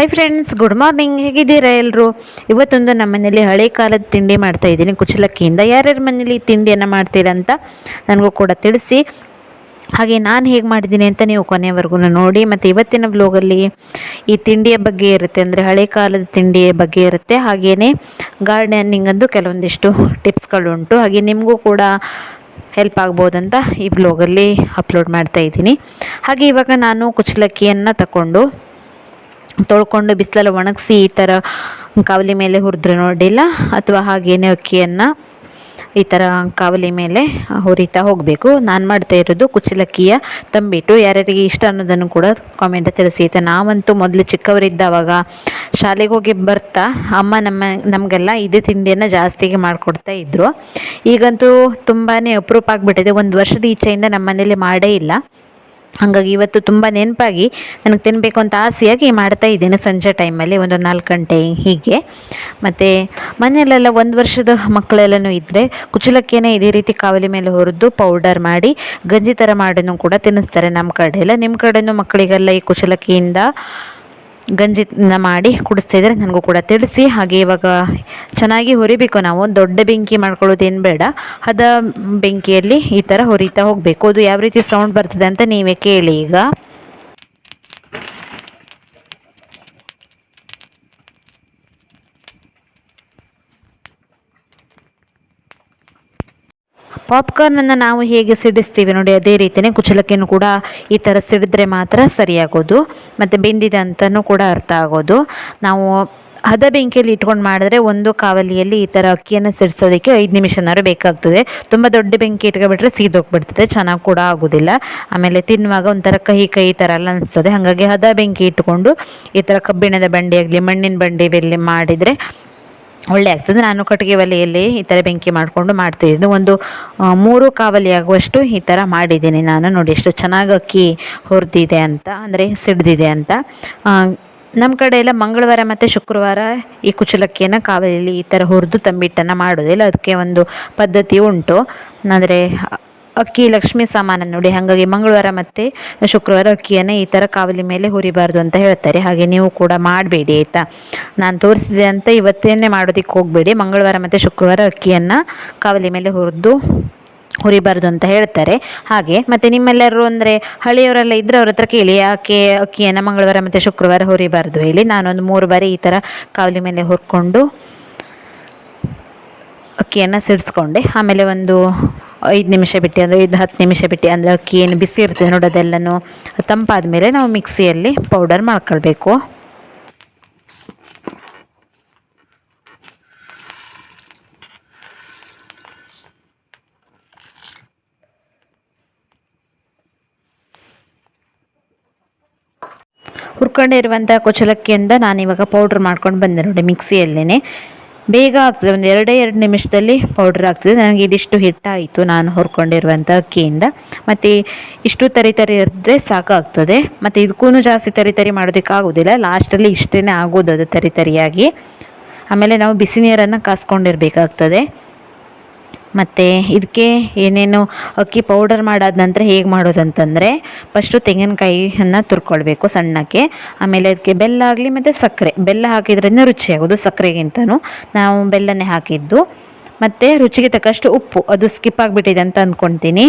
Hi friends good morning ಹೇಗಿದ್ದೀರಾ ಎಲ್ಲರೂ ಇವತ್ತೊಂದು ನಮ್ಮ ಮನೇಲಿ ಹಳೆ ಕಾಲದ ತಿಂಡಿ ಮಾಡ್ತಾ ಇದ್ದೀನಿ. ಕುಚಲಕ್ಕಿಯಿಂದ ಯಾರ್ಯಾರ ಮನೇಲಿ ತಿಂಡಿಯನ್ನು ಮಾಡ್ತೀರಾ ಅಂತ ನನಗೂ ಕೂಡ ತಿಳಿಸಿ. ಹಾಗೆ ನಾನು ಹೇಗೆ ಮಾಡಿದ್ದೀನಿ ಅಂತ ನೀವು ಕೊನೆವರೆಗೂ ನೋಡಿ. ಮತ್ತು ಇವತ್ತಿನ ಬ್ಲೋಗಲ್ಲಿ ಈ ತಿಂಡಿಯ ಬಗ್ಗೆ ಇರುತ್ತೆ ಅಂದರೆ ಹಳೆ ಕಾಲದ ತಿಂಡಿಯ ಬಗ್ಗೆ ಇರುತ್ತೆ. ಹಾಗೆಯೇ ಗಾರ್ಡನಿಂಗ್ ಅಂದು ಕೆಲವೊಂದಿಷ್ಟು ಟಿಪ್ಸ್ಗಳುಂಟು ಹಾಗೆ ನಿಮಗೂ ಕೂಡ ಹೆಲ್ಪ್ ಆಗ್ಬೋದಂತ ಈ ಬ್ಲೋಗಲ್ಲಿ ಅಪ್ಲೋಡ್ ಮಾಡ್ತಾ ಇದ್ದೀನಿ. ಹಾಗೆ ಇವಾಗ ನಾನು ಕುಚಲಕ್ಕಿಯನ್ನು ತಗೊಂಡು ತೊಳ್ಕೊಂಡು ಬಿಸಿಲಲ್ಲಿ ಒಣಗಿಸಿ ಈ ಥರ ಕಾವಲಿ ಮೇಲೆ ಹುರಿದ್ರೆ ನೋಡಿಲ್ಲ ಅಥವಾ ಹಾಗೇನೆ ಅಕ್ಕಿಯನ್ನು ಈ ಥರ ಕಾವಲಿ ಮೇಲೆ ಹುರಿತಾ ಹೋಗಬೇಕು. ನಾನು ಮಾಡ್ತಾ ಇರೋದು ಕುಚ್ಚಲಕ್ಕಿಯ ತಂಬಿಟ್ಟು. ಯಾರ್ಯಾರಿಗೆ ಇಷ್ಟ ಅನ್ನೋದನ್ನು ಕೂಡ ಕಾಮೆಂಟ್ ತಿಳಿಸಿ. ಆಯಿತಾ ನಾವಂತೂ ಮೊದಲು ಚಿಕ್ಕವರಿದ್ದಾವಾಗ ಶಾಲೆಗೆ ಹೋಗಿ ಬರ್ತಾ ಅಮ್ಮ ನಮ್ಮ, ನಮಗೆಲ್ಲ ಇದೇ ತಿಂಡಿಯನ್ನು ಜಾಸ್ತಿಗೆ ಮಾಡಿಕೊಡ್ತಾ ಇದ್ದರು ಈಗಂತೂ ತುಂಬಾ ಅಪರೂಪ ಆಗಿಬಿಟ್ಟಿದೆ. ಒಂದು ವರ್ಷದ ಈಚೆಯಿಂದ ನಮ್ಮ ಮನೇಲಿ ಮಾಡೇ ಇಲ್ಲ. ಹಾಗಾಗಿ ಇವತ್ತು ತುಂಬ ನೆನಪಾಗಿ ನನಗೆ ತಿನ್ನಬೇಕು ಅಂತ ಆಸೆಯಾಗಿ ಮಾಡ್ತಾ ಇದ್ದೇನೆ ಸಂಜೆ ಟೈಮಲ್ಲಿ, ಒಂದು ನಾಲ್ಕು ಗಂಟೆ ಹೀಗೆ. ಮತ್ತು ಮನೆಯಲ್ಲೆಲ್ಲ ಒಂದು ವರ್ಷದ ಮಕ್ಕಳೆಲ್ಲನೂ ಇದ್ದರೆ ಕುಚಲಕ್ಕಿಯೇ ಇದೇ ರೀತಿ ಕಾವಲಿ ಮೇಲೆ ಹುರಿದು ಪೌಡರ್ ಮಾಡಿ ಗಂಜಿ ಥರ ಮಾಡಿನೂ ಕೂಡ ತಿನ್ನಿಸ್ತಾರೆ ನಮ್ಮ ಕಡೆ ನಿಮ್ಮ ಕಡೆಯೂ ಮಕ್ಕಳಿಗೆಲ್ಲ ಈ ಕುಚಲಕ್ಕಿಯಿಂದ ಗಂಜಿನ ಮಾಡಿ ಕುಡಿಸ್ತಾ ಇದ್ದಾರೆ ನನಗೂ ಕೂಡ ತಿಳಿಸಿ. ಹಾಗೆ ಇವಾಗ ಚೆನ್ನಾಗಿ ಹುರಿಬೇಕು ನಾವು. ದೊಡ್ಡ ಬೆಂಕಿ ಮಾಡ್ಕೊಳ್ಳೋದೇನು ಬೇಡ. ಹದ ಬೆಂಕಿಯಲ್ಲಿ ಈ ಥರ ಹುರಿತಾ ಹೋಗಬೇಕು. ಅದು ಯಾವ ರೀತಿ ಸೌಂಡ್ ಬರ್ತದೆ ಅಂತ ನೀವೇ ಕೇಳಿ ಈಗ. ಪಾಪ್ಕಾರ್ನನ್ನು ನಾವು ಹೇಗೆ ಸಿಡಿಸ್ತೀವಿ ನೋಡಿ, ಅದೇ ರೀತಿಯೇ ಕುಚಲಕ್ಕಿನೂ ಕೂಡ ಈ ಥರ ಸಿಡಿದ್ರೆ ಮಾತ್ರ ಸರಿಯಾಗೋದು. ಮತ್ತು ಬೆಂದಿದೆ ಅಂತಲೂ ಕೂಡ ಅರ್ಥ ಆಗೋದು. ನಾವು ಹದ ಬೆಂಕಿಯಲ್ಲಿ ಇಟ್ಕೊಂಡು ಮಾಡಿದ್ರೆ ಒಂದು ಕಾವಲಿಯಲ್ಲಿ ಈ ಥರ ಅಕ್ಕಿಯನ್ನು ಸಿಡಿಸೋದಕ್ಕೆ ಐದು ನಿಮಿಷನಾದ್ರು ಬೇಕಾಗ್ತದೆ. ತುಂಬ ದೊಡ್ಡ ಬೆಂಕಿ ಇಟ್ಕೊಬಿಟ್ರೆ ಸೀದೋಗ್ಬಿಡ್ತದೆ, ಚೆನ್ನಾಗಿ ಕೂಡ ಆಗೋದಿಲ್ಲ. ಆಮೇಲೆ ತಿನ್ನುವಾಗ ಒಂಥರ ಕಹಿ ಕಹಿ ಥರ ಎಲ್ಲ ಅನಿಸ್ತದೆ. ಹಾಗಾಗಿ ಹದ ಬೆಂಕಿ ಇಟ್ಕೊಂಡು ಈ ಥರ ಕಬ್ಬಿಣದ ಬಂಡಿಯಾಗಲಿ ಮಣ್ಣಿನ ಬಂಡಿ ಬೆಲ್ಲಿ ಮಾಡಿದರೆ ಒಳ್ಳೆ ಆಗ್ತದೆ. ನಾನು ಕಟ್ಟಿಗೆ ಒಲೆಯಲ್ಲಿ ಈ ಥರ ಬೆಂಕಿ ಮಾಡಿಕೊಂಡು ಮಾಡ್ತಿದ್ದು. ಒಂದು ಮೂರು ಕಾವಲಿ ಆಗುವಷ್ಟು ಈ ಥರ ಮಾಡಿದ್ದೀನಿ ನಾನು. ನೋಡಿ, ಎಷ್ಟು ಚೆನ್ನಾಗಿ ಅಕ್ಕಿ ಹುರಿದಿದೆ ಅಂತ, ಅಂದರೆ ಸಿಡ್ದಿದೆ ಅಂತ. ನಮ್ಮ ಕಡೆ ಎಲ್ಲ ಮಂಗಳವಾರ ಮತ್ತು ಶುಕ್ರವಾರ ಈ ಕುಚಲಕ್ಕಿಯನ್ನು ಕಾವಲಿಯಲ್ಲಿ ಈ ಥರ ಹುರಿದು ತಂಬಿಟ್ಟನ್ನು ಮಾಡೋದಿಲ್ಲ. ಅದಕ್ಕೆ ಒಂದು ಪದ್ಧತಿ ಉಂಟು. ಅಂದರೆ ಅಕ್ಕಿ, ಲಕ್ಷ್ಮಿ ಸಮಾನ ನೋಡಿ. ಹಾಗಾಗಿ ಮಂಗಳವಾರ ಮತ್ತು ಶುಕ್ರವಾರ ಅಕ್ಕಿಯನ್ನು ಈ ಥರ ಕಾವಲಿ ಮೇಲೆ ಹುರಿಬಾರ್ದು ಅಂತ ಹೇಳ್ತಾರೆ. ಹಾಗೆ ನೀವು ಕೂಡ ಮಾಡಬೇಡಿ, ಆಯಿತಾ? ನಾನು ತೋರಿಸಿದೆ ಅಂತ ಇವತ್ತೇನೆ ಮಾಡೋದಕ್ಕೆ ಹೋಗಬೇಡಿ. ಮಂಗಳವಾರ ಮತ್ತು ಶುಕ್ರವಾರ ಅಕ್ಕಿಯನ್ನು ಕಾವಲಿ ಮೇಲೆ ಹುರಿದು ಹುರಿಬಾರ್ದು ಅಂತ ಹೇಳ್ತಾರೆ. ಹಾಗೆ ಮತ್ತು ನಿಮ್ಮೆಲ್ಲರೂ ಅಂದರೆ ಹಳೆಯವರೆಲ್ಲ ಇದ್ದರೆ ಅವ್ರ ಹತ್ರ ಕೇಳಿ, ಯಾಕೆ ಅಕ್ಕಿಯನ್ನು ಮಂಗಳವಾರ ಮತ್ತು ಶುಕ್ರವಾರ ಹುರಿಬಾರ್ದು ಹೇಳಿ. ನಾನೊಂದು ಮೂರು ಬಾರಿ ಈ ಥರ ಕಾವಲಿ ಮೇಲೆ ಹುರ್ಕೊಂಡು ಅಕ್ಕಿಯನ್ನು ಸಿಡಿಸ್ಕೊಂಡೆ. ಆಮೇಲೆ ಒಂದು ಐದು ನಿಮಿಷ ಬಿಟ್ಟು ಅಂದರೆ ಐದು ಹತ್ತು ನಿಮಿಷ ಬಿಟ್ಟು ಅಂದರೆ ಅಕ್ಕಿ ಏನು ಬಿಸಿ ಇರ್ತದೆ ನೋಡಿ, ಅದೆಲ್ಲನೂ ತಂಪಾದ ಮೇಲೆ ನಾವು ಮಿಕ್ಸಿಯಲ್ಲಿ ಪೌಡರ್ ಮಾಡ್ಕೊಳ್ಬೇಕು. ಹುರ್ಕೊಂಡಿರುವಂಥ ಕುಚಲಕ್ಕಿಯಿಂದ ನಾನು ಇವಾಗ ಪೌಡ್ರ್ ಮಾಡ್ಕೊಂಡು ಬಂದೆ ನೋಡಿ ಮಿಕ್ಸಿಯಲ್ಲೇ ಬೇಗ ಆಗ್ತದೆ. ಒಂದು ಎರಡೇ ಎರಡು ನಿಮಿಷದಲ್ಲಿ ಪೌಡ್ರ್ ಆಗ್ತದೆ. ನನಗೆ ಇದಿಷ್ಟು ಹಿಟ್ಟಾಯಿತು ನಾನು ಹೊರ್ಕೊಂಡಿರುವಂಥ ಅಕ್ಕಿಯಿಂದ. ಮತ್ತು ಇಷ್ಟು ತರಿ ತರಿ ಇದ್ದರೆ ಸಾಕಾಗ್ತದೆ. ಮತ್ತು ಇದಕ್ಕೂ ಜಾಸ್ತಿ ತರಿ ತರಿ ಮಾಡೋದಕ್ಕೆ ಆಗೋದಿಲ್ಲ. ಲಾಸ್ಟಲ್ಲಿ ಇಷ್ಟೇ ಆಗೋದು ಅದು ತರಿ ತರಿಯಾಗಿ. ಆಮೇಲೆ ನಾವು ಬಿಸಿ ನೀರನ್ನು ಕಾಸ್ಕೊಂಡಿರ್ಬೇಕಾಗ್ತದೆ. ಮತ್ತು ಇದಕ್ಕೆ ಏನೇನು ಅಕ್ಕಿ ಪೌಡರ್ ಮಾಡಾದ ನಂತರ ಹೇಗೆ ಮಾಡೋದು ಅಂತಂದರೆ ಫಸ್ಟು ತೆಂಗಿನಕಾಯಿಯನ್ನು ತುರ್ಕೊಳ್ಬೇಕು ಸಣ್ಣಕ್ಕೆ. ಆಮೇಲೆ ಅದಕ್ಕೆ ಬೆಲ್ಲ ಆಗಲಿ ಮತ್ತು ಸಕ್ಕರೆ. ಬೆಲ್ಲ ಹಾಕಿದ್ರಿಂದ ರುಚಿಯಾಗೋದು ಸಕ್ಕರೆಗಿಂತನೂ. ನಾವು ಬೆಲ್ಲನೇ ಹಾಕಿದ್ದು. ಮತ್ತು ರುಚಿಗೆ ತಕ್ಕಷ್ಟು ಉಪ್ಪು. ಅದು ಸ್ಕಿಪ್ ಆಗಿಬಿಟ್ಟಿದೆ ಅಂತ ಅಂದ್ಕೊತೀನಿ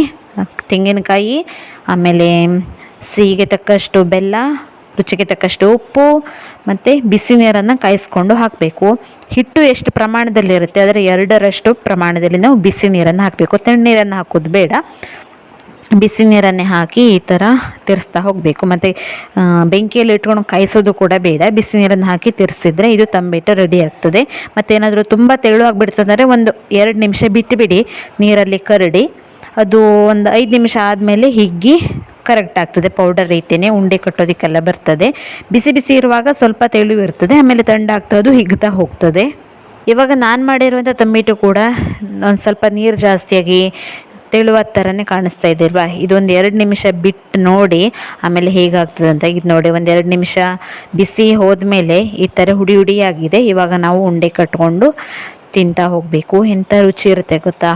ತೆಂಗಿನಕಾಯಿ, ಆಮೇಲೆ ಸಿಹಿಗೆ ತಕ್ಕಷ್ಟು ಬೆಲ್ಲ ರುಚಿಗೆ ತಕ್ಕಷ್ಟು ಉಪ್ಪು ಮತ್ತು ಬಿಸಿ ನೀರನ್ನು ಕಾಯಿಸ್ಕೊಂಡು ಹಾಕಬೇಕು. ಹಿಟ್ಟು ಎಷ್ಟು ಪ್ರಮಾಣದಲ್ಲಿರುತ್ತೆ ಅದರ ಎರಡರಷ್ಟು ಪ್ರಮಾಣದಲ್ಲಿ ನಾವು ಬಿಸಿ ನೀರನ್ನು ಹಾಕಬೇಕು. ತಣ್ಣೀರನ್ನು ಹಾಕೋದು ಬೇಡ. ಬಿಸಿ ನೀರನ್ನೇ ಹಾಕಿ ಈ ಥರ ತಿರ್ಸ್ತಾ ಹೋಗಬೇಕು. ಮತ್ತು ಬೆಂಕಿಯಲ್ಲಿ ಇಟ್ಕೊಂಡು ಕಾಯಿಸೋದು ಕೂಡ ಬೇಡ. ಬಿಸಿ ನೀರನ್ನು ಹಾಕಿ ತಿರ್ಸಿದ್ರೆ ಇದು ತಂಬಿಟ್ಟು ರೆಡಿ ಆಗ್ತದೆ. ಮತ್ತೇನಾದರೂ ತುಂಬ ತೆಳು ಆಗಿಬಿಡ್ತು ಅಂದರೆ ಒಂದು ಎರಡು ನಿಮಿಷ ಬಿಟ್ಟುಬಿಡಿ ನೀರಲ್ಲಿ ಕರಡಿ. ಅದು ಒಂದು ಐದು ನಿಮಿಷ ಆದಮೇಲೆ ಹಿಗ್ಗಿ ಕರೆಕ್ಟ್ ಆಗ್ತದೆ ಪೌಡರ್ ರೀತಿಯೇ ಉಂಡೆ ಕಟ್ಟೋದಕ್ಕೆಲ್ಲ ಬರ್ತದೆ. ಬಿಸಿ ಬಿಸಿ ಇರುವಾಗ ಸ್ವಲ್ಪ ತೆಳು ಇರ್ತದೆ, ಆಮೇಲೆ ತಂಡಾಗ್ತಾ ಅದು ಹಿಗ್ತಾ ಹೋಗ್ತದೆ. ಇವಾಗ ನಾನು ಮಾಡಿರುವಂಥ ಟೊಮೆಟೊ ಕೂಡ ಒಂದು ಸ್ವಲ್ಪ ನೀರು ಜಾಸ್ತಿಯಾಗಿ ತೆಳುವಾದ ಥರನೇ ಕಾಣಿಸ್ತಾ ಇದೆ ಅಲ್ವಾ? ಇದೊಂದು ಎರಡು ನಿಮಿಷ ಬಿಟ್ಟು ನೋಡಿ ಆಮೇಲೆ ಹೇಗಾಗ್ತದೆ ಅಂತ ಇದು ನೋಡಿ. ಒಂದು ಎರಡು ನಿಮಿಷ ಬಿಸಿ ಹೋದ್ಮೇಲೆ ಈ ಥರ ಹುಡಿ ಹುಡಿಯಾಗಿದೆ. ಇವಾಗ ನಾವು ಉಂಡೆ ಕಟ್ಕೊಂಡು ತಿಂತಾ ಹೋಗಬೇಕು. ಎಂಥ ರುಚಿ ಇರುತ್ತೆ ಗೊತ್ತಾ?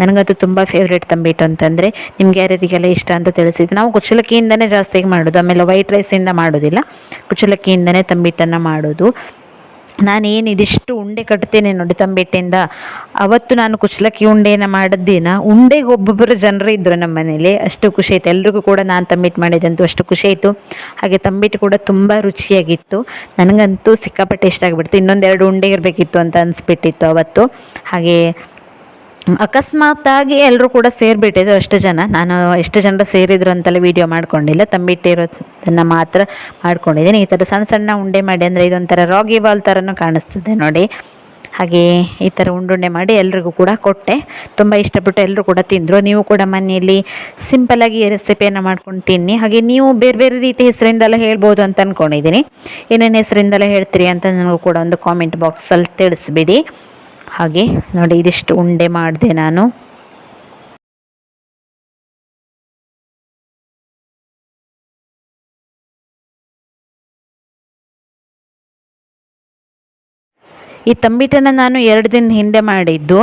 ನನಗದು ತುಂಬ ಫೇವ್ರೇಟ್ ತಂಬಿಟ್ಟು ಅಂತಂದರೆ ನಿಮ್ಗೆ ಯಾರ್ಯಾರಿಗೆಲ್ಲ ಇಷ್ಟ ಅಂತ ತಿಳಿಸಿದ್ದು. ನಾವು ಕುಚ್ಚಲಕ್ಕಿಯಿಂದನೇ ಜಾಸ್ತಿಯಾಗಿ ಮಾಡೋದು. ಆಮೇಲೆ ವೈಟ್ ರೈಸಿಂದ ಮಾಡೋದಿಲ್ಲ. ಕುಚ್ಚಲಕ್ಕಿಯಿಂದನೇ ತಂಬಿಟ್ಟನ್ನು ಮಾಡೋದು. ನಾನು ಏನು ಇದಿಷ್ಟು ಉಂಡೆ ಕಟ್ತೇನೆ ನೋಡಿ ತಂಬಿಟ್ಟಿಂದ. ಅವತ್ತು ನಾನು ಕುಚಲಕ್ಕಿ ಉಂಡೆನ ಮಾಡಿದ್ದೇನ ಉಂಡೆಗೆ ಒಬ್ಬೊಬ್ಬರು ಜನರು ಇದ್ದರು ನಮ್ಮ ಮನೇಲಿ. ಅಷ್ಟು ಖುಷಿ ಆಯಿತು. ಎಲ್ರಿಗೂ ಕೂಡ ನಾನು ತಂಬಿಟ್ಟು ಮಾಡಿದ್ದಂತೂ ಅಷ್ಟು ಖುಷಿ ಆಯಿತು. ಹಾಗೆ ತಂಬಿಟ್ಟು ಕೂಡ ತುಂಬ ರುಚಿಯಾಗಿತ್ತು. ನನಗಂತೂ ಸಿಕ್ಕಾಪಟ್ಟೆ ಇಷ್ಟ ಆಗಿಬಿಡ್ತು. ಇನ್ನೊಂದೆರಡು ಉಂಡೆ ಇರಬೇಕಿತ್ತು ಅಂತ ಅನಿಸ್ಬಿಟ್ಟಿತ್ತು ಅವತ್ತು. ಹಾಗೆ ಅಕಸ್ಮಾತಾಗಿ ಎಲ್ಲರೂ ಕೂಡ ಸೇರಿಬಿಟ್ಟಿದ್ದು ಅಷ್ಟು ಜನ. ನಾನು ಎಷ್ಟು ಜನರು ಸೇರಿದ್ರು ಅಂತೆಲ್ಲ ವೀಡಿಯೋ ಮಾಡ್ಕೊಂಡಿಲ್ಲ. ತಂಬಿಟ್ಟಿರೋದನ್ನು ಮಾತ್ರ ಮಾಡ್ಕೊಂಡಿದ್ದೀನಿ. ಈ ಥರ ಸಣ್ಣ ಸಣ್ಣ ಉಂಡೆ ಮಾಡಿ ಅಂದರೆ ಇದೊಂಥರ ರಾಗಿ ಬಾಲ್ ಥರನೂ ಕಾಣಿಸ್ತದೆ ನೋಡಿ. ಹಾಗೆ ಈ ಥರ ಉಂಡುಂಡೆ ಮಾಡಿ ಎಲ್ರಿಗೂ ಕೂಡ ಕೊಟ್ಟೆ. ತುಂಬ ಇಷ್ಟಪಟ್ಟು ಎಲ್ಲರೂ ಕೂಡ ತಿಂದರು. ನೀವು ಕೂಡ ಮನೆಯಲ್ಲಿ ಸಿಂಪಲಾಗಿ ರೆಸಿಪಿಯನ್ನು ಮಾಡ್ಕೊಂಡು ತಿನ್ನಿ. ಹಾಗೆ ನೀವು ಬೇರೆ ಬೇರೆ ರೀತಿ ಹೆಸರಿಂದೆಲ್ಲ ಹೇಳ್ಬೋದು ಅಂತ ಅಂದ್ಕೊಂಡಿದ್ದೀನಿ ಏನೇನು ಹೆಸರಿಂದೆಲ್ಲ ಹೇಳ್ತೀರಿ ಅಂತ ನನಗೂ ಕೂಡ ಒಂದು ಕಾಮೆಂಟ್ ಬಾಕ್ಸಲ್ಲಿ ತಿಳಿಸ್ಬಿಡಿ. ಹಾಗೆ ನೋಡಿ ಇದಿಷ್ಟು ಉಂಡೆ ಮಾಡಿದೆ ನಾನು. ಈ ತಂಬಿಟನ್ನು ನಾನು ಎರಡು ದಿನ ಹಿಂದೆ ಮಾಡಿದ್ದು.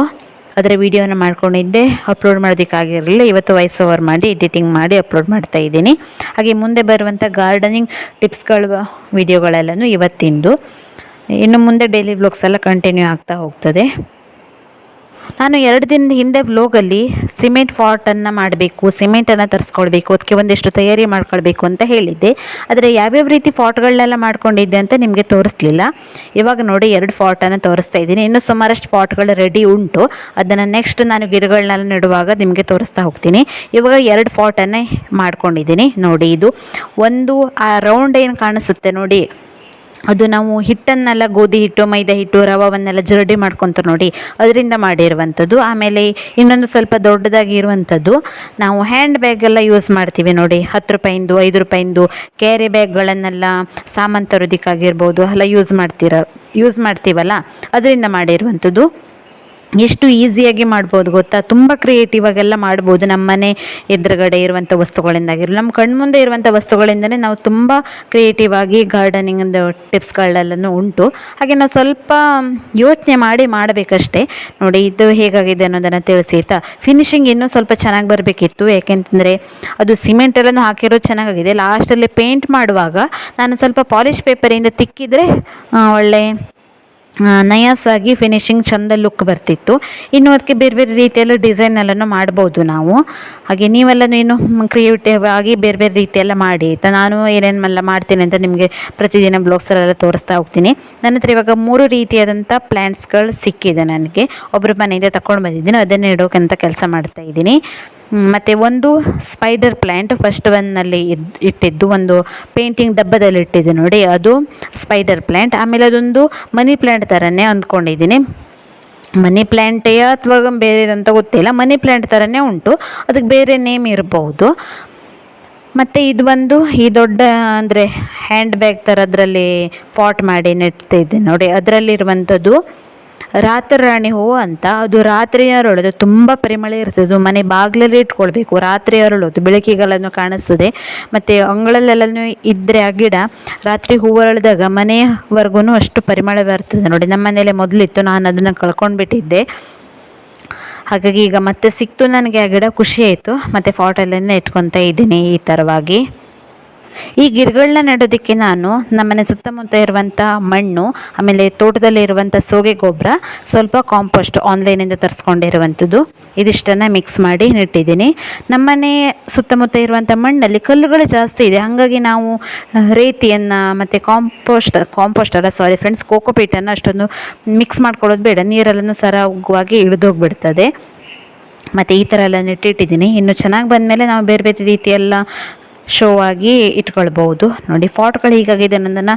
ಅದರ ವಿಡಿಯೋನ ಮಾಡ್ಕೊಂಡಿದ್ದೆ. ಅಪ್ಲೋಡ್ ಮಾಡೋದಕ್ಕಾಗಿರಲಿಲ್ಲ. ಇವತ್ತು ವಾಯ್ಸ್ ಓವರ್ ಮಾಡಿ ಎಡಿಟಿಂಗ್ ಮಾಡಿ ಅಪ್ಲೋಡ್ ಮಾಡ್ತಾ ಇದ್ದೀನಿ. ಹಾಗೆ ಮುಂದೆ ಬರುವಂಥ ಗಾರ್ಡನಿಂಗ್ ಟಿಪ್ಸ್ಗಳ ವಿಡಿಯೋಗಳೆಲ್ಲನೂ ಇವತ್ತಿಂದು. ಇನ್ನು ಮುಂದೆ ಡೈಲಿ ಬ್ಲಾಗ್ಸ್ ಎಲ್ಲ ಕಂಟಿನ್ಯೂ ಆಗ್ತಾ ಹೋಗ್ತದೆ. ನಾನು ಎರಡು ದಿನದ ಹಿಂದೆ ವ್ಲೋಗಲ್ಲಿ ಸಿಮೆಂಟ್ ಫಾಟನ್ನು ಮಾಡಬೇಕು ಸಿಮೆಂಟನ್ನು ತರಿಸ್ಕೊಳ್ಬೇಕು ಅದಕ್ಕೆ ಒಂದಿಷ್ಟು ತಯಾರಿ ಮಾಡ್ಕೊಳ್ಬೇಕು ಅಂತ ಹೇಳಿದ್ದೆ. ಆದರೆ ಯಾವ್ಯಾವ ರೀತಿ ಫಾಟ್ಗಳನ್ನೆಲ್ಲ ಮಾಡ್ಕೊಂಡಿದ್ದೆ ಅಂತ ನಿಮಗೆ ತೋರಿಸ್ಲಿಲ್ಲ. ಇವಾಗ ನೋಡಿ ಎರಡು ಫಾಟನ್ನು ತೋರಿಸ್ತಾ ಇದ್ದೀನಿ. ಇನ್ನು ಸುಮಾರಷ್ಟು ಪಾಟ್ಗಳು ರೆಡಿ ಉಂಟು. ಅದನ್ನು ನೆಕ್ಸ್ಟ್ ನಾನು ಗಿಡಗಳನ್ನೆಲ್ಲ ನೆಡುವಾಗ ನಿಮಗೆ ತೋರಿಸ್ತಾ ಹೋಗ್ತೀನಿ. ಇವಾಗ ಎರಡು ಫಾಟನ್ನೇ ಮಾಡ್ಕೊಂಡಿದ್ದೀನಿ. ನೋಡಿ ಇದು ಒಂದು, ಆ ರೌಂಡ್ ಏನು ಕಾಣಿಸುತ್ತೆ ನೋಡಿ. ಅದು ನಾವು ಹಿಟ್ಟನ್ನೆಲ್ಲ ಗೋಧಿ ಹಿಟ್ಟು, ಮೈದಾ ಹಿಟ್ಟು, ರವವನ್ನೆಲ್ಲ ಜರಡಿ ಮಾಡ್ಕೊತಾರೆ ನೋಡಿ ಅದರಿಂದ ಮಾಡಿರುವಂಥದ್ದು. ಆಮೇಲೆ ಇನ್ನೊಂದು ಸ್ವಲ್ಪ ದೊಡ್ಡದಾಗಿ ಇರುವಂಥದ್ದು. ನಾವು ಹ್ಯಾಂಡ್ ಬ್ಯಾಗೆಲ್ಲ ಯೂಸ್ ಮಾಡ್ತೀವಿ ನೋಡಿ. ಹತ್ತು ರೂಪಾಯಿಂದು, ಐದು ರೂಪಾಯಿಂದು ಕ್ಯಾರಿ ಬ್ಯಾಗ್ಗಳನ್ನೆಲ್ಲ ಸಾಮಾನು ತರೋದಕ್ಕಾಗಿರ್ಬೋದು. ಎಲ್ಲ ಯೂಸ್ ಮಾಡ್ತೀರ ಯೂಸ್ ಮಾಡ್ತೀವಲ್ಲ, ಅದರಿಂದ ಮಾಡಿರುವಂಥದ್ದು. ಎಷ್ಟು ಈಸಿಯಾಗಿ ಮಾಡ್ಬೋದು ಗೊತ್ತಾ? ತುಂಬ ಕ್ರಿಯೇಟಿವ್ ಆಗೆಲ್ಲ ಮಾಡ್ಬೋದು. ನಮ್ಮ ಮನೆ ಎದುರುಗಡೆ ಇರುವಂಥ ವಸ್ತುಗಳಿಂದಾಗಿರಲಿ, ನಮ್ಮ ಕಣ್ಮುಂದೆ ಇರುವಂಥ ವಸ್ತುಗಳಿಂದಲೇ ನಾವು ತುಂಬ ಕ್ರಿಯೇಟಿವ್ ಆಗಿ ಗಾರ್ಡನಿಂಗ್ ಟಿಪ್ಸ್ಗಳೆಲ್ಲನೂ ಉಂಟು. ಹಾಗೆ ನಾವು ಸ್ವಲ್ಪ ಯೋಚನೆ ಮಾಡಿ ಮಾಡಬೇಕಷ್ಟೇ. ನೋಡಿ, ಇದು ಹೇಗಾಗಿದೆ ಅನ್ನೋದನ್ನು ತಿಳಿಸಿ, ಆಯಿತಾ? ಫಿನಿಶಿಂಗ್ ಇನ್ನೂ ಸ್ವಲ್ಪ ಚೆನ್ನಾಗಿ ಬರಬೇಕಿತ್ತು. ಯಾಕೆಂತಂದರೆ, ಅದು ಸಿಮೆಂಟ್ ಎಲ್ಲನೂ ಹಾಕಿರೋದು ಚೆನ್ನಾಗಾಗಿದೆ. ಲಾಸ್ಟಲ್ಲಿ ಪೇಂಟ್ ಮಾಡುವಾಗ ನಾನು ಸ್ವಲ್ಪ ಪಾಲಿಷ್ ಪೇಪರಿಂದ ತಿಕ್ಕಿದರೆ ಒಳ್ಳೆ ನಯಾಸಾಗಿ ಫಿನಿಶಿಂಗ್ ಚಂದ ಲುಕ್ ಬರ್ತಿತ್ತು. ಇನ್ನು ಅದಕ್ಕೆ ಬೇರೆ ಬೇರೆ ರೀತಿಯಲ್ಲ ಡಿಸೈನ್ ಎಲ್ಲನೂ ಮಾಡ್ಬೋದು ನಾವು. ಹಾಗೆ ನೀವೆಲ್ಲ ಇನ್ನು ಕ್ರಿಯೇಟಿವ್ ಆಗಿ ಬೇರೆ ಬೇರೆ ರೀತಿಯೆಲ್ಲ ಮಾಡಿ. ಆಯಿತಾ ನಾನು ಏನೇನೆಲ್ಲ ಮಾಡ್ತೀನಿ ಅಂತ ನಿಮಗೆ ಪ್ರತಿದಿನ ಬ್ಲಾಗ್ಸಲ್ಲೆಲ್ಲ ತೋರಿಸ್ತಾ ಹೋಗ್ತೀನಿ. ನನ್ನ ಹತ್ರ ಇವಾಗ ಮೂರು ರೀತಿಯಾದಂಥ ಪ್ಲ್ಯಾಂಟ್ಸ್ಗಳು ಸಿಕ್ಕಿದೆ ನನಗೆ. ಒಬ್ಬರು ಮನೆಯಿಂದ ತಗೊಂಡು ಬಂದಿದ್ದೀನಿ, ಅದನ್ನೇ ಇಡೋಕ್ಕಂತ ಕೆಲಸ ಮಾಡ್ತಾ ಇದ್ದೀನಿ. ಮತ್ತು ಒಂದು ಸ್ಪೈಡರ್ ಪ್ಲ್ಯಾಂಟ್ ಫಸ್ಟ್ ಒನ್ನಲ್ಲಿ ಇದ್ದು ಇಟ್ಟಿದ್ದು, ಒಂದು ಪೇಂಟಿಂಗ್ ಡಬ್ಬದಲ್ಲಿ ಇಟ್ಟಿದ್ದೆ ನೋಡಿ, ಅದು ಸ್ಪೈಡರ್ ಪ್ಲ್ಯಾಂಟ್ ಆಮೇಲೆ ಅದೊಂದು ಮನಿ ಪ್ಲ್ಯಾಂಟ್ ಥರನೇ ಅಂದ್ಕೊಂಡಿದ್ದೀನಿ. ಮನಿ ಪ್ಲ್ಯಾಂಟೇ ಅಥವಾ ಬೇರೆದಂತ ಗೊತ್ತಿಲ್ಲ. ಮನಿ ಪ್ಲ್ಯಾಂಟ್ ಥರನೇ ಉಂಟು. ಅದಕ್ಕೆ ಬೇರೆ ನೇಮ್ ಇರಬಹುದು ಮತ್ತು ಇದು ಒಂದು, ಈ ದೊಡ್ಡ, ಅಂದರೆ ಹ್ಯಾಂಡ್ ಬ್ಯಾಗ್ ಅದರಲ್ಲಿ ಪಾಟ್ ಮಾಡಿ ನೆಟ್ತಿದ್ದೆ ನೋಡಿ. ಅದರಲ್ಲಿರುವಂಥದ್ದು ರಾತ್ರಿ ರಾಣಿ ಹೂವು ಅಂತ. ಅದು ರಾತ್ರಿ ಅರಳೋದು ತುಂಬ ಪರಿಮಳ ಇರ್ತದೆ. ಮನೆ ಬಾಗಿಲಲ್ಲಿ ಇಟ್ಕೊಳ್ಬೇಕು. ರಾತ್ರಿ ಅರಳೋದು, ಬೆಳಕಿಗೆಲ್ಲನೂ ಕಾಣಿಸ್ತದೆ. ಮತ್ತು ಅಂಗಳಲ್ಲೆಲ್ಲನೂ ಇದ್ದರೆ ಆ ಗಿಡ, ರಾತ್ರಿ ಹೂವು ಅರಳಿದಾಗ ಮನೆಯವರೆಗೂ ಅಷ್ಟು ಪರಿಮಳ ಬರ್ತದೆ. ನೋಡಿ, ನಮ್ಮ ಮನೇಲೆ ಮೊದಲಿತ್ತು. ನಾನು ಅದನ್ನು ಕಳ್ಕೊಂಡ್ಬಿಟ್ಟಿದ್ದೆ. ಹಾಗಾಗಿ ಈಗ ಮತ್ತೆ ಸಿಕ್ತು ನನಗೆ ಆ ಗಿಡ. ಖುಷಿ ಆಯಿತು. ಮತ್ತು ಫಾಟಲ್ಲೇ ಇಟ್ಕೊತಾ ಇದ್ದೀನಿ ಈ ಥರವಾಗಿ ಈ ಗಿಡಗಳನ್ನ ನೆಡೋದಕ್ಕೆ ನಾನು ನಮ್ಮನೆ ಸುತ್ತಮುತ್ತ ಇರುವಂಥ ಮಣ್ಣು, ಆಮೇಲೆ ತೋಟದಲ್ಲಿ ಇರುವಂಥ ಸೋಗೆ ಗೊಬ್ಬರ ಸ್ವಲ್ಪ ಕಾಂಪೋಸ್ಟ್ ಆನ್ಲೈನಿಂದ ತರಿಸ್ಕೊಂಡಿರುವಂಥದ್ದು ಇದಿಷ್ಟನ್ನು ಮಿಕ್ಸ್ ಮಾಡಿ ನೆಟ್ಟಿದ್ದೀನಿ. ನಮ್ಮನೆ ಸುತ್ತಮುತ್ತ ಇರುವಂಥ ಮಣ್ಣಲ್ಲಿ ಕಲ್ಲುಗಳು ಜಾಸ್ತಿ ಇದೆ. ಹಾಗಾಗಿ ನಾವು ರೇತಿಯನ್ನು ಮತ್ತು ಕಾಂಪೋಸ್ಟ್ ಕಾಂಪೋಸ್ಟ್ ಅಲ್ಲ ಸಾರಿ ಫ್ರೆಂಡ್ಸ್ ಕೋಕೋಪೀಟನ್ನು ಅಷ್ಟೊಂದು ಮಿಕ್ಸ್ ಮಾಡ್ಕೊಳ್ಳೋದು ಬೇಡ. ನೀರಲ್ಲೂ ಸರಾಗವಾಗಿ ಇಳಿದೋಗ್ಬಿಡ್ತದೆ ಮತ್ತು ಈ ಥರ ಎಲ್ಲ ನೆಟ್ಟಿಟ್ಟಿದ್ದೀನಿ. ಇನ್ನು ಚೆನ್ನಾಗಿ ಬಂದಮೇಲೆ ನಾವು ಬೇರೆ ಬೇರೆ ರೀತಿಯೆಲ್ಲ ಶೋ ಆಗಿ ಇಟ್ಕೊಳ್ಬೋದು ನೋಡಿ ಫಾಟ್ಗಳು ಹೀಗಾಗಿದೆ ಅನ್ನೋದನ್ನು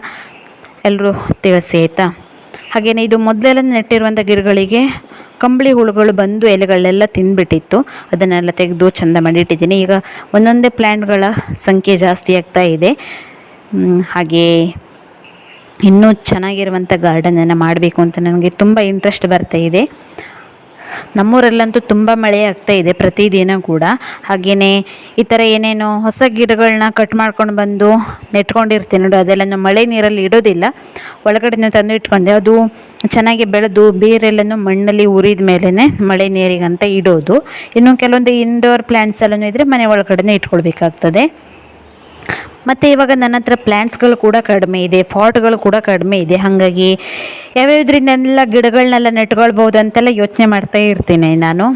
ಎಲ್ಲರೂ ತಿಳಿಸಿ, ಆಯಿತಾ? ಹಾಗೆಯೇ ಇದು ಮೊದಲೆಲ್ಲ ನೆಟ್ಟಿರುವಂಥ ಗಿಡಗಳಿಗೆ ಕಂಬಳಿ ಹುಳುಗಳು ಬಂದು ಎಲೆಗಳೆಲ್ಲ ತಿಂದುಬಿಟ್ಟಿತ್ತು ಅದನ್ನೆಲ್ಲ ತೆಗೆದು ಚೆಂದ ಮಾಡಿಟ್ಟಿದ್ದೀನಿ. ಈಗ ಒಂದೊಂದೇ ಪ್ಲ್ಯಾಂಟ್ಗಳ ಸಂಖ್ಯೆ ಜಾಸ್ತಿ ಆಗ್ತಾ ಇದೆ. ಹಾಗೇ ಇನ್ನೂ ಚೆನ್ನಾಗಿರುವಂಥ ಗಾರ್ಡನನ್ನು ಮಾಡಬೇಕು ಅಂತ ನನಗೆ ತುಂಬ ಇಂಟ್ರೆಸ್ಟ್ ಬರ್ತಾ ಇದೆ. ನಮ್ಮೂರಲ್ಲಂತೂ ತುಂಬ ಮಳೆ ಆಗ್ತಾ ಇದೆ ಪ್ರತಿದಿನ ಕೂಡ. ಹಾಗೆಯೇ ಈ ಥರ ಏನೇನೋ ಹೊಸ ಗಿಡಗಳನ್ನ ಕಟ್ ಮಾಡ್ಕೊಂಡು ಬಂದು ನೆಟ್ಕೊಂಡಿರ್ತೀನಿ ನೋಡಿ ಅದೆಲ್ಲ ಮಳೆ ನೀರಲ್ಲಿ ಇಡೋದಿಲ್ಲ. ಒಳಗಡೆನೇ ತಂದು ಇಟ್ಕೊಂಡೆ ಅದು ಚೆನ್ನಾಗಿ ಬೆಳೆದು ಬೇರೆಲ್ಲನೂ ಮಣ್ಣಲ್ಲಿ ಉರಿದ ಮೇಲೇ ಮಳೆ ನೀರಿಗಂತ ಇಡೋದು. ಇನ್ನು ಕೆಲವೊಂದು ಇಂಡೋರ್ ಪ್ಲ್ಯಾಂಟ್ಸ್ ಎಲ್ಲನೂ ಇದ್ದರೆ ಮನೆ ಒಳಗಡೆನೇ ಇಟ್ಕೊಳ್ಬೇಕಾಗ್ತದೆ. ಮತ್ತು ಇವಾಗ ನನ್ನ ಹತ್ರ ಪ್ಲ್ಯಾಂಟ್ಸ್ಗಳು ಕೂಡ ಕಡಿಮೆ ಇದೆ ಫಾಟ್ಗಳು ಕೂಡ ಕಡಿಮೆ ಇದೆ. ಹಾಗಾಗಿ ಯಾವ್ಯಾವ್ದ್ರಿಂದೆಲ್ಲ ಗಿಡಗಳನ್ನೆಲ್ಲ ನೆಟ್ಕೊಳ್ಬೋದು ಅಂತೆಲ್ಲ ಯೋಚನೆ ಮಾಡ್ತಾ ಇರ್ತೀನಿ ನಾನು.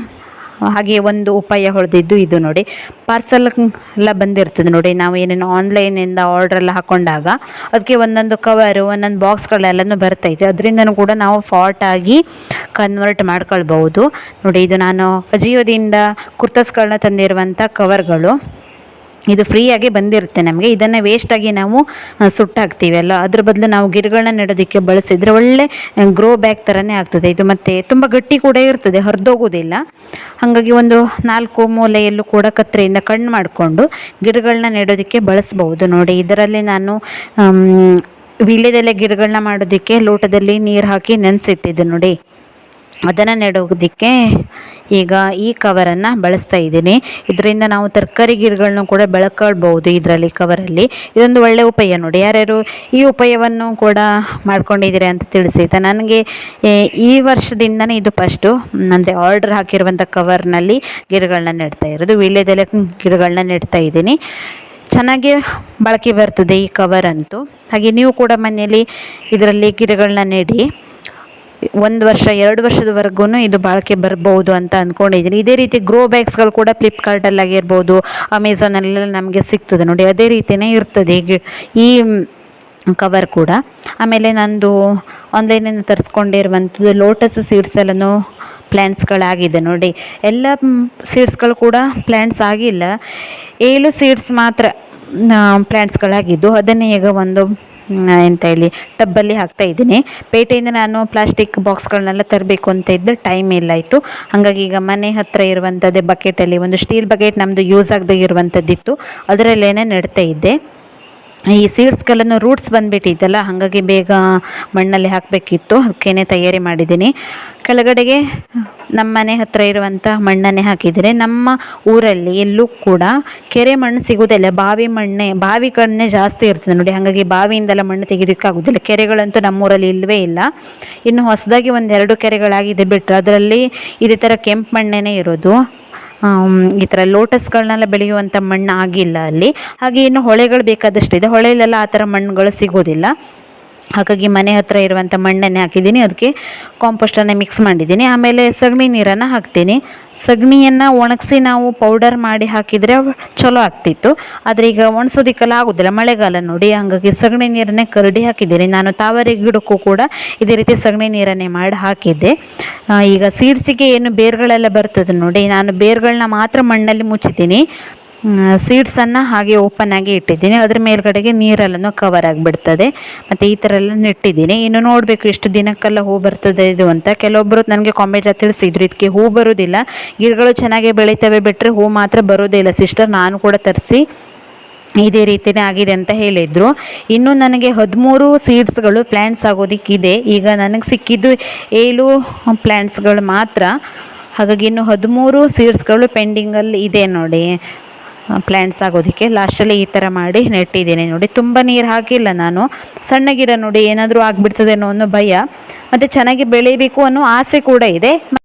ಹಾಗೆ ಒಂದು ಉಪಾಯ ಹೊಡೆದಿದ್ದು ಇದು ನೋಡಿ. ಪಾರ್ಸಲ್ ಎಲ್ಲ ಬಂದಿರ್ತದೆ ನೋಡಿ. ನಾವು ಏನೇನು ಆನ್ಲೈನಿಂದ ಆರ್ಡ್ರೆಲ್ಲ ಹಾಕೊಂಡಾಗ ಅದಕ್ಕೆ ಒಂದೊಂದು ಕವರು ಒಂದೊಂದು ಬಾಕ್ಸ್ಗಳೆಲ್ಲನೂ ಬರ್ತೈತೆ ಅದರಿಂದನೂ ಕೂಡ ನಾವು ಫಾಟ್ ಆಗಿ ಕನ್ವರ್ಟ್ ಮಾಡ್ಕೊಳ್ಬಹುದು. ನೋಡಿ, ಇದು ನಾನು ಅಜಿಯೋದಿಂದ ಕುರ್ತಾಸ್ಗಳನ್ನ ತಂದಿರುವಂಥ ಕವರ್ಗಳು ಇದು ಫ್ರೀಯಾಗಿ ಬಂದಿರುತ್ತೆ ನಮಗೆ. ಇದನ್ನು ವೇಸ್ಟಾಗಿ ನಾವು ಆ, ಸುಟ್ಟಾಕ್ತೀವಿ ಅಲ್ಲ ಅದ್ರ ಬದಲು ನಾವು ಗಿಡಗಳನ್ನ ನೆಡೋದಕ್ಕೆ ಬಳಸಿದರೆ ಒಳ್ಳೆ ಗ್ರೋ ಬ್ಯಾಗ್ ಥರನೇ ಆಗ್ತದೆ. ಇದು ಮತ್ತು ತುಂಬ ಗಟ್ಟಿ ಕೂಡ ಇರ್ತದೆ ಹರಿದೋಗೋದಿಲ್ಲ. ಹಾಗಾಗಿ ಒಂದು ನಾಲ್ಕು ಮೂಲೆಯಲ್ಲೂ ಕೂಡ ಕತ್ತರಿಯಿಂದ ಕಣ್ಣು ಮಾಡಿಕೊಂಡು ಗಿಡಗಳನ್ನ ನೆಡೋದಕ್ಕೆ ಬಳಸ್ಬೋದು ನೋಡಿ ಇದರಲ್ಲಿ ನಾನು ವೀಳ್ಯದೆಲೆ ಗಿಡಗಳನ್ನ ಮಾಡೋದಕ್ಕೆ ಲೋಟದಲ್ಲಿ ನೀರು ಹಾಕಿ ನೆನೆಸಿಟ್ಟಿದ್ದು ನೋಡಿ. ಅದನ್ನು ನೆಡೋದಕ್ಕೆ ಈಗ ಈ ಕವರನ್ನು ಬಳಸ್ತಾ ಇದ್ದೀನಿ. ಇದರಿಂದ ನಾವು ತರಕಾರಿ ಗಿಡಗಳನ್ನ ಕೂಡ ಬೆಳ್ಕೊಳ್ಬೋದು ಇದರಲ್ಲಿ ಕವರಲ್ಲಿ. ಇದೊಂದು ಒಳ್ಳೆಯ ಉಪಾಯ ನೋಡಿ. ಯಾರ್ಯಾರು ಈ ಉಪಾಯವನ್ನು ಕೂಡ ಮಾಡ್ಕೊಂಡಿದ್ದೀರಿ ಅಂತ ತಿಳಿಸಿ. ನನಗೆ ಈ ವರ್ಷದಿಂದನೇ ಇದು ಫಸ್ಟು ಅಂದರೆ ಆರ್ಡ್ರ್ ಹಾಕಿರುವಂಥ ಕವರ್ನಲ್ಲಿ ಗಿಡಗಳನ್ನ ನೆಡ್ತಾ ಇರೋದು. ವೀಳ್ಯದೆಲೆ ಗಿಡಗಳನ್ನ ನೆಡ್ತಾ ಇದ್ದೀನಿ. ಚೆನ್ನಾಗಿ ಬಳಕೆ ಬರ್ತದೆ ಈ ಕವರ್ ಅಂತೂ. ಹಾಗೆ ನೀವು ಕೂಡ ಮನೆಯಲ್ಲಿ ಇದರಲ್ಲಿ ಗಿಡಗಳನ್ನ ನೆಡಿ. ಒಂದು ವರ್ಷ, ಎರಡು ವರ್ಷದವರೆಗೂ ಇದು ಬಾಳಿಕೆ ಬರ್ಬೋದು ಅಂತ ಅಂದ್ಕೊಂಡಿದ್ದೀನಿ ಇದೇ ರೀತಿ ಗ್ರೋ ಬ್ಯಾಗ್ಸ್ಗಳು ಕೂಡ ಫ್ಲಿಪ್ಕಾರ್ಟಲ್ಲಿ ಆಗಿರ್ಬೋದು ಅಮೆಝಾನಲ್ಲೆಲ್ಲ ನಮಗೆ ಸಿಗ್ತದೆ. ನೋಡಿ, ಅದೇ ರೀತಿಯೇ ಇರ್ತದೆ. ಈಗ ಈ ಕವರ್ ಕೂಡ. ಆಮೇಲೆ ನಂದು ಆನ್ಲೈನಿಂದ ತರಿಸ್ಕೊಂಡಿರುವಂಥದ್ದು ಲೋಟಸ್ ಸೀಡ್ಸ್ ಎಲ್ಲನೂ ಪ್ಲ್ಯಾಂಟ್ಸ್ಗಳಾಗಿದೆ ನೋಡಿ, ಎಲ್ಲ ಸೀಡ್ಸ್ಗಳು ಕೂಡ ಪ್ಲ್ಯಾಂಟ್ಸ್ ಆಗಿಲ್ಲ. ಏಳು ಸೀಡ್ಸ್ ಮಾತ್ರ ಪ್ಲ್ಯಾಂಟ್ಸ್ಗಳಾಗಿದ್ದು ಅದನ್ನೇ ಈಗ ಒಂದು ಎಂತ ಹೇಳಿ, ಟಬ್ಬಲ್ಲಿ ಹಾಕ್ತಾ ಇದ್ದೀನಿ. ಪೇಟೆಯಿಂದ ನಾನು ಪ್ಲಾಸ್ಟಿಕ್ ಬಾಕ್ಸ್ಗಳನ್ನೆಲ್ಲ ತರಬೇಕು ಅಂತ ಇದ್ದೆ ಟೈಮ್ ಇಲ್ಲ ಇತ್ತು ಹಾಗಾಗಿ ಈಗ ಮನೆ ಹತ್ತಿರ ಇರುವಂಥದ್ದೇ ಬಕೆಟಲ್ಲಿ ಒಂದು ಸ್ಟೀಲ್ ಬಕೆಟ್ ನಮ್ಮದು ಯೂಸ್ ಆಗದೆ ಇರುವಂಥದ್ದಿತ್ತು ಅದರಲ್ಲೇನೆ ನೆಡ್ತಾ ಇದ್ದೆ. ಈ ಸೀಡ್ಸ್ಗಳನ್ನು ರೂಟ್ಸ್ ಬಂದುಬಿಟ್ಟಿತ್ತಲ್ಲ, ಹಾಗಾಗಿ ಬೇಗ ಮಣ್ಣಲ್ಲಿ ಹಾಕಬೇಕಿತ್ತು. ಅದಕ್ಕೇನೆ ತಯಾರಿ ಮಾಡಿದ್ದೀನಿ. ಕೆಳಗಡೆಗೆ ನಮ್ಮ ಮನೆ ಹತ್ತಿರ ಇರುವಂಥ ಮಣ್ಣನ್ನೇ ಹಾಕಿದರೆ ನಮ್ಮ ಊರಲ್ಲಿ ಎಲ್ಲೂ ಕೂಡ ಕೆರೆ ಮಣ್ಣು ಸಿಗೋದಿಲ್ಲ. ಬಾವಿ ಮಣ್ಣೆ ಬಾವಿ ಕಣ್ಣೇ ಜಾಸ್ತಿ ಇರ್ತದೆ ನೋಡಿ. ಹಾಗಾಗಿ ಬಾವಿಯಿಂದೆಲ್ಲ ಮಣ್ಣು ತೆಗೆಯೋದಕ್ಕಾಗೋದಿಲ್ಲ. ಕೆರೆಗಳಂತೂ ನಮ್ಮೂರಲ್ಲಿ ಇಲ್ಲವೇ ಇಲ್ಲ. ಇನ್ನು ಹೊಸದಾಗಿ ಒಂದೆರಡು ಕೆರೆಗಳಾಗಿದೆ ಬಿಟ್ಟರೆ ಅದರಲ್ಲಿ ಇದೇ ಥರ ಕೆಂಪು ಮಣ್ಣೇ ಇರೋದು. ಈ ಥರ ಲೋಟಸ್ಗಳನ್ನೆಲ್ಲ ಬೆಳೆಯುವಂಥ ಮಣ್ಣು ಆಗಿಲ್ಲ ಅಲ್ಲಿ. ಹಾಗೆ ಇನ್ನು ಹೊಳೆಗಳು ಬೇಕಾದಷ್ಟಿದೆ. ಹೊಳೆಯಲ್ಲೆಲ್ಲ ಆ ಥರ ಮಣ್ಣುಗಳು ಸಿಗೋದಿಲ್ಲ. ಹಾಗಾಗಿ ಮನೆ ಹತ್ತಿರ ಇರುವಂಥ ಮಣ್ಣನ್ನೇ ಹಾಕಿದ್ದೀನಿ. ಅದಕ್ಕೆ ಕಾಂಪೋಸ್ಟನ್ನು ಮಿಕ್ಸ್ ಮಾಡಿದ್ದೀನಿ. ಆಮೇಲೆ ಸಗಣಿ ನೀರನ್ನು ಹಾಕ್ತೀನಿ. ಸಗಣಿಯನ್ನು ಒಣಗಿಸಿ ನಾವು ಪೌಡರ್ ಮಾಡಿ ಹಾಕಿದರೆ ಚಲೋ ಆಗ್ತಿತ್ತು. ಆದರೆ ಈಗ ಒಣಸೋದಿಕ್ಕೆಲ್ಲ ಆಗೋದಿಲ್ಲ. ಮಳೆಗಾಲ ನೋಡಿ, ಹಾಗಾಗಿ ಸಗಣಿ ನೀರನ್ನೇ ಕರಡಿ ಹಾಕಿದ್ದೀನಿ. ನಾನು ತಾವರೆ ಗಿಡಕ್ಕೂ ಕೂಡ ಇದೇ ರೀತಿ ಸಗಣಿ ನೀರನ್ನೇ ಮಾಡಿ ಹಾಕಿದ್ದೆ. ಈಗ ಸೀಡ್ಸಿಗೆ ಏನು ಬೇರುಗಳೆಲ್ಲ ಬರ್ತದೆ ನೋಡಿ. ನಾನು ಬೇರುಗಳನ್ನ ಮಾತ್ರ ಮಣ್ಣಲ್ಲಿ ಮುಚ್ಚಿದ್ದೀನಿ. ಸೀಡ್ಸನ್ನು ಹಾಗೆ ಓಪನ್ ಆಗಿ ಇಟ್ಟಿದ್ದೀನಿ. ಅದ್ರ ಮೇಲ್ಗಡೆಗೆ ನೀರೆಲ್ಲನೂ ಕವರ್ ಆಗಿಬಿಡ್ತದೆ. ಮತ್ತು ಈ ಥರ ಎಲ್ಲ ನೆಟ್ಟಿದ್ದೀನಿ. ಇನ್ನು ನೋಡಬೇಕು ಎಷ್ಟು ದಿನಕ್ಕೆಲ್ಲ ಹೂ ಬರ್ತದೆ ಇದು ಅಂತ. ಕೆಲವೊಬ್ಬರು ನನಗೆ ಕಾಮೆಂಟ್ ತಿಳಿಸಿದ್ರು, ಇದಕ್ಕೆ ಹೂ ಬರೋದಿಲ್ಲ. ಗಿಡಗಳು ಚೆನ್ನಾಗಿ ಬೆಳೀತವೆ ಬಿಟ್ಟರೆ ಹೂ ಮಾತ್ರ ಬರೋದೇ ಇಲ್ಲ ಸಿಸ್ಟರ್ ನಾನು ಕೂಡ ತರಿಸಿ ಇದೇ ರೀತಿಯೇ ಆಗಿದೆ ಅಂತ ಹೇಳಿದರು. ಇನ್ನು ನನಗೆ ಹದಿಮೂರು ಸೀಡ್ಸ್ಗಳು ಪ್ಲ್ಯಾಂಟ್ಸ್ ಆಗೋದಕ್ಕಿದೆ ಈಗ ನನಗೆ ಸಿಕ್ಕಿದ್ದು ಏಳು ಪ್ಲ್ಯಾಂಟ್ಸ್ಗಳು ಮಾತ್ರ. ಹಾಗಾಗಿ ಇನ್ನು ಹದಿಮೂರು ಸೀಡ್ಸ್ಗಳು ಪೆಂಡಿಂಗಲ್ಲಿ ಇದೆ ನೋಡಿ. ಪ್ಲ್ಯಾಂಟ್ಸ್ ಆಗೋದಕ್ಕೆ ಲಾಸ್ಟಲ್ಲಿ ಈ ಥರ ಮಾಡಿ ನೆಟ್ಟಿದ್ದೀನಿ ನೋಡಿ. ತುಂಬ ನೀರು ಹಾಕಿಲ್ಲ ನಾನು. ಸಣ್ಣ ಗಿಡ ನೋಡಿ ಏನಾದರೂ ಆಗಿಬಿಡ್ತದೆ ಅನ್ನೋ ಭಯ. ಮತ್ತು ಚೆನ್ನಾಗಿ ಬೆಳೀಬೇಕು ಅನ್ನೋ ಆಸೆ ಕೂಡ ಇದೆ.